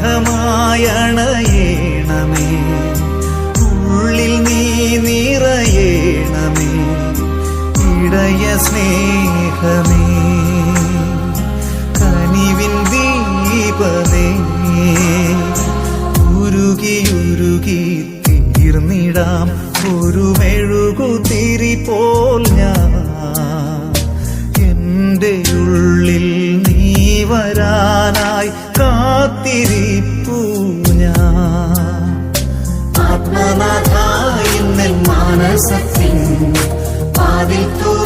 മേഘമായണയേണമേ ഉള്ളിൽ നീ നിറയേണമേ. ഇടയ സ്നേഹമേ. കനിവിൻ ദീപമേ. ഉരുകിയുരുകി തീർന്നിടാം. ഒരു മെഴുകുതിരി പോൽ ഞാൻ. എന്റെ ഉള്ളിൽ നീ വരാ. വരാനായി കാത്തിരിപ്പൂ ഞാൻ. ആത്മനാഥായി മാനസത്തിൻ പാതിൽ തുറന്നിടും